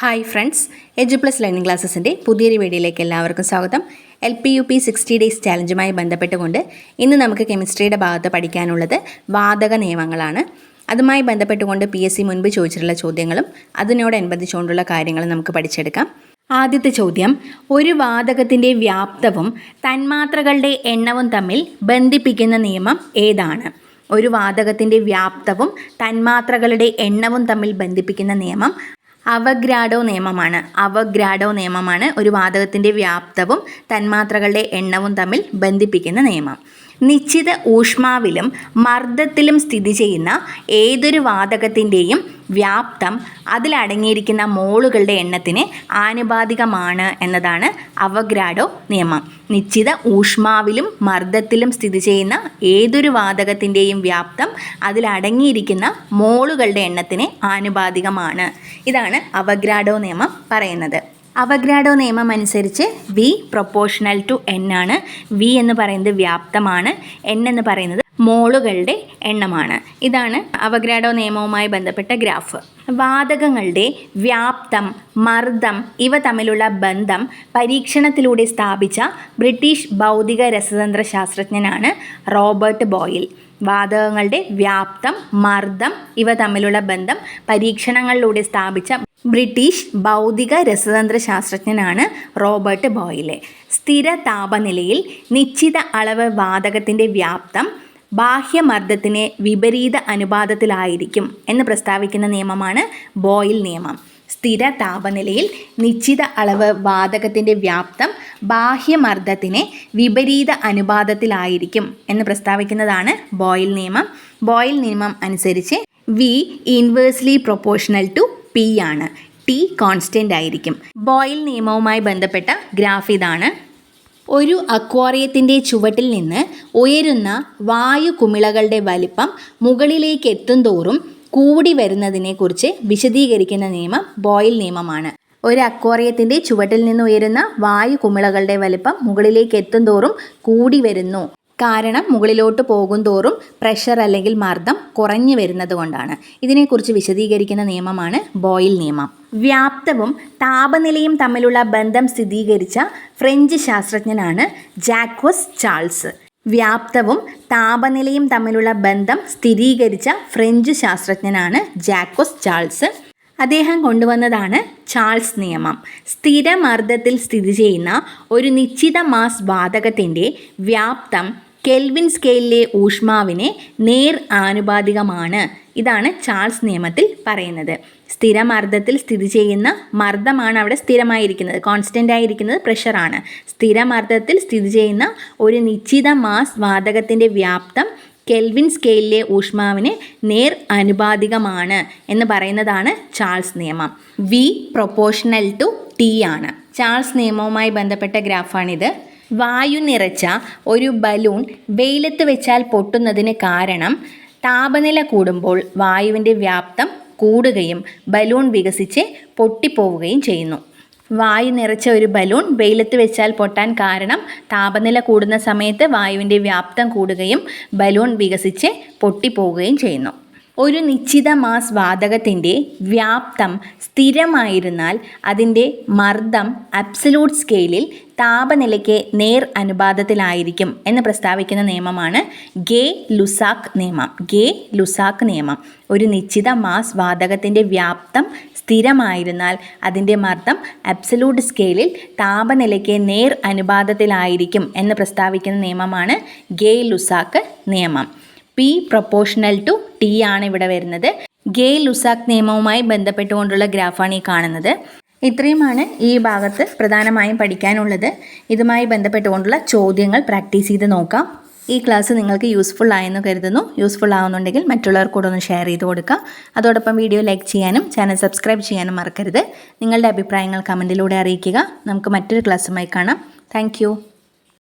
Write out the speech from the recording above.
Hi friends edu plus learning ക്ലാസ്സസിന്റെ പുതിയൊരു വീഡിയോയിലേക്ക് എല്ലാവർക്കും സ്വാഗതം. L P U P sixty days ചാലഞ്ചുമായി ബന്ധപ്പെട്ടുകൊണ്ട് ഇന്ന് നമുക്ക് കെമിസ്ട്രിയുടെ ഭാഗത്ത് പഠിക്കാനുള്ളത് വാതക നിയമങ്ങളാണ്. അതുമായി ബന്ധപ്പെട്ടുകൊണ്ട് പി എസ് സി മുൻപ് ചോദിച്ചിട്ടുള്ള ചോദ്യങ്ങളും അതിനോടനുബന്ധിച്ചുകൊണ്ടുള്ള കാര്യങ്ങളും നമുക്ക് പഠിച്ചെടുക്കാം. ആദ്യത്തെ ചോദ്യം ഒരു വാതകത്തിന്റെ വ്യാപ്തവും തന്മാത്രകളുടെ എണ്ണവും തമ്മിൽ ബന്ധിപ്പിക്കുന്ന നിയമം ഏതാണ്? ഒരു വാതകത്തിന്റെ വ്യാപ്തവും തന്മാത്രകളുടെ എണ്ണവും തമ്മിൽ ബന്ധിപ്പിക്കുന്ന നിയമം അവഗ്രാഡോ നിയമമാണ്. അവഗ്രാഡോ നിയമമാണ് ഒരു വാതകത്തിന്റെ വ്യാപ്തവും തന്മാത്രകളുടെ എണ്ണവും തമ്മിൽ ബന്ധിപ്പിക്കുന്ന നിയമം. നിശ്ചിത ഊഷ്മാവിലും മർദ്ദത്തിലും സ്ഥിതി ചെയ്യുന്ന ഏതൊരു വാതകത്തിന്റെയും വ്യാപ്തം അതിലടങ്ങിയിരിക്കുന്ന മോളുകളുടെ എണ്ണത്തിന് ആനുപാതികമാണ് എന്നതാണ് അവഗ്രാഡോ നിയമം. നിശ്ചിത ഊഷ്മാവിലും മർദ്ദത്തിലും സ്ഥിതി ചെയ്യുന്ന ഏതൊരു വാതകത്തിന്റെയും വ്യാപ്തം അതിലടങ്ങിയിരിക്കുന്ന മോളുകളുടെ എണ്ണത്തിന് ആനുപാതികമാണ്. ഇതാണ് അവഗ്രാഡോ നിയമം പറയുന്നത്. അവഗ്രാഡോ നിയമം അനുസരിച്ച് വി പ്രൊപ്പോർഷണൽ ടു എൻ ആണ്. വി എന്ന് പറയുന്നത് വ്യാപ്തമാണ്. എൻ എന്ന് പറയുന്നത് മോളുകളുടെ എണ്ണമാണ്. ഇതാണ് അവഗ്രാഡോ നിയമവുമായി ബന്ധപ്പെട്ട ഗ്രാഫ്. വാതകങ്ങളുടെ വ്യാപ്തം മർദ്ദം ഇവ തമ്മിലുള്ള ബന്ധം പരീക്ഷണത്തിലൂടെ സ്ഥാപിച്ച ബ്രിട്ടീഷ് ഭൗതിക രസതന്ത്ര ശാസ്ത്രജ്ഞനാണ് റോബർട്ട് ബോയിൽ. വാതകങ്ങളുടെ വ്യാപ്തം മർദ്ദം ഇവ തമ്മിലുള്ള ബന്ധം പരീക്ഷണങ്ങളിലൂടെ സ്ഥാപിച്ച ബ്രിട്ടീഷ് ഭൗതിക രസതന്ത്ര ശാസ്ത്രജ്ഞനാണ് റോബർട്ട് ബോയിലെ. സ്ഥിര താപനിലയിൽ നിശ്ചിത അളവ് വാതകത്തിന്റെ വ്യാപ്തം ബാഹ്യമർദ്ദത്തിന് വിപരീത അനുപാതത്തിലായിരിക്കും എന്ന് പ്രസ്താവിക്കുന്ന നിയമമാണ് ബോയിൽ നിയമം. സ്ഥിര താപനിലയിൽ നിശ്ചിത അളവ് വാതകത്തിന്റെ വ്യാപ്തം ബാഹ്യമർദ്ദത്തിന് വിപരീത അനുപാതത്തിലായിരിക്കും എന്ന് പ്രസ്താവിക്കുന്നതാണ് ബോയിൽ നിയമം. ബോയിൽ നിയമം അനുസരിച്ച് V inversely proportional to P ആണ്. ടി കോൺസ്റ്റന്റ് ആയിരിക്കും. ബോയിൽ നിയമവുമായി ബന്ധപ്പെട്ട ഗ്രാഫ് ഇതാണ്. ഒരു അക്വാറിയത്തിന്റെ ചുവട്ടിൽ നിന്ന് ഉയരുന്ന വായു കുമിളകളുടെ വലിപ്പം മുകളിലേക്ക് എത്തുന്തോറും കൂടി വരുന്നതിനെക്കുറിച്ച് വിശദീകരിക്കുന്ന നിയമം ബോയിൽ നിയമമാണ്. ഒരു അക്വാറിയത്തിന്റെ ചുവട്ടിൽ നിന്ന് ഉയരുന്ന വായു കുമിളകളുടെ വലിപ്പം മുകളിലേക്ക് എത്തും എത്തുന്തോറും കൂടി വരുന്നു. കാരണം മുകളിലോട്ട് പോകും തോറും പ്രഷർ അല്ലെങ്കിൽ മർദ്ദം കുറഞ്ഞു വരുന്നത് കൊണ്ടാണ്. ഇതിനെക്കുറിച്ച് വിശദീകരിക്കുന്ന നിയമമാണ് ബോയിൽ നിയമം. വ്യാപ്തവും താപനിലയും തമ്മിലുള്ള ബന്ധം സ്ഥിരീകരിച്ച ഫ്രഞ്ച് ശാസ്ത്രജ്ഞനാണ് ജാക്വസ് ചാൾസ്. വ്യാപ്തവും താപനിലയും തമ്മിലുള്ള ബന്ധം സ്ഥിരീകരിച്ച ഫ്രഞ്ച് ശാസ്ത്രജ്ഞനാണ് ജാക്വസ് ചാൾസ്. അദ്ദേഹം കൊണ്ടുവന്നതാണ് ചാൾസ് നിയമം. സ്ഥിരമർദ്ദത്തിൽ സ്ഥിതി ചെയ്യുന്ന ഒരു നിശ്ചിത മാസ് വാതകത്തിന്റെ വ്യാപ്തം കെൽവിൻ സ്കെയിലിലെ ഊഷ്മാവിനെ നേർ ആനുപാതികമാണ്. ഇതാണ് ചാൾസ് നിയമത്തിൽ പറയുന്നത്. സ്ഥിരമർദ്ദത്തിൽ സ്ഥിതി ചെയ്യുന്ന മർദ്ദമാണ് അവിടെ സ്ഥിരമായിരിക്കുന്നത്. കോൺസ്റ്റന്റ് ആയിരിക്കുന്നത് പ്രഷറാണ് സ്ഥിരമർദ്ദത്തിൽ സ്ഥിതി ചെയ്യുന്ന ഒരു നിശ്ചിത മാസ് വാതകത്തിന്റെ വ്യാപ്തം കെൽവിൻ സ്കെയിലിലെ ഊഷ്മാവിന് നേർ അനുപാതികമാണ് എന്ന് പറയുന്നതാണ് ചാൾസ് നിയമം. വി പ്രൊപ്പോർഷണൽ ടു ടി ആണ്. ചാൾസ് നിയമവുമായി ബന്ധപ്പെട്ട ഗ്രാഫാണിത്. വായു നിറച്ച ഒരു ബലൂൺ വെയിലത്ത് വെച്ചാൽ പൊട്ടുന്നതിന് കാരണം താപനില കൂടുമ്പോൾ വായുവിന്റെ വ്യാപ്തം കൂടുകയും ബലൂൺ വികസിച്ച് പൊട്ടിപ്പോവുകയും ചെയ്യുന്നു. വായു നിറച്ച ഒരു ബലൂൺ വെയിലത്ത് വെച്ചാൽ പൊട്ടാൻ കാരണം താപനില കൂടുന്ന സമയത്ത് വായുവിന്റെ വ്യാപ്തം കൂടുകയും ബലൂൺ വികസിച്ച് പൊട്ടിപ്പോവുകയും ചെയ്യുന്നു. ഒരു നിശ്ചിത മാസ് വാതകത്തിന്റെ വ്യാപ്തം സ്ഥിരമായിരുന്നാൽ അതിന്റെ മർദ്ദം അബ്സലൂട്ട് സ്കെയിലിൽ താപനിലയ്ക്ക് നേർ അനുപാതത്തിലായിരിക്കും എന്ന് പ്രസ്താവിക്കുന്ന നിയമമാണ് ഗേ ലുസാക്ക് നിയമം. ഗേ ലുസാക്ക് നിയമം. ഒരു നിശ്ചിത മാസ് വാതകത്തിന്റെ വ്യാപ്തം സ്ഥിരമായിരുന്നാൽ അതിന്റെ മർദ്ദം അബ്സലൂട്ട് സ്കെയിലിൽ താപനിലയ്ക്ക് നേർ അനുപാതത്തിലായിരിക്കും എന്ന് പ്രസ്താവിക്കുന്ന നിയമമാണ് ഗേ ലുസാക്ക് നിയമം. പി പ്രൊപ്പോഷണൽ ടു ടി ആണ് ഇവിടെ വരുന്നത്. ഗേ ലുസാക് നിയമവുമായി ബന്ധപ്പെട്ടുകൊണ്ടുള്ള ഗ്രാഫാണ് ഈ കാണുന്നത്. ഇത്രയുമാണ് ഈ ഭാഗത്ത് പ്രധാനമായും പഠിക്കാനുള്ളത്. ഇതുമായി ബന്ധപ്പെട്ടുകൊണ്ടുള്ള ചോദ്യങ്ങൾ പ്രാക്ടീസ് ചെയ്ത് നോക്കാം. ഈ ക്ലാസ് നിങ്ങൾക്ക് യൂസ്ഫുൾ ആയെന്ന് കരുതുന്നു. യൂസ്ഫുൾ ആവുന്നുണ്ടെങ്കിൽ മറ്റുള്ളവർ കൂടെ ഒന്ന് ഷെയർ ചെയ്ത് കൊടുക്കുക. അതോടൊപ്പം വീഡിയോ ലൈക്ക് ചെയ്യാനും ചാനൽ സബ്സ്ക്രൈബ് ചെയ്യാനും മറക്കരുത്. നിങ്ങളുടെ അഭിപ്രായങ്ങൾ കമന്റിലൂടെ അറിയിക്കുക. നമുക്ക് മറ്റൊരു ക്ലാസ്സുമായി കാണാം. താങ്ക്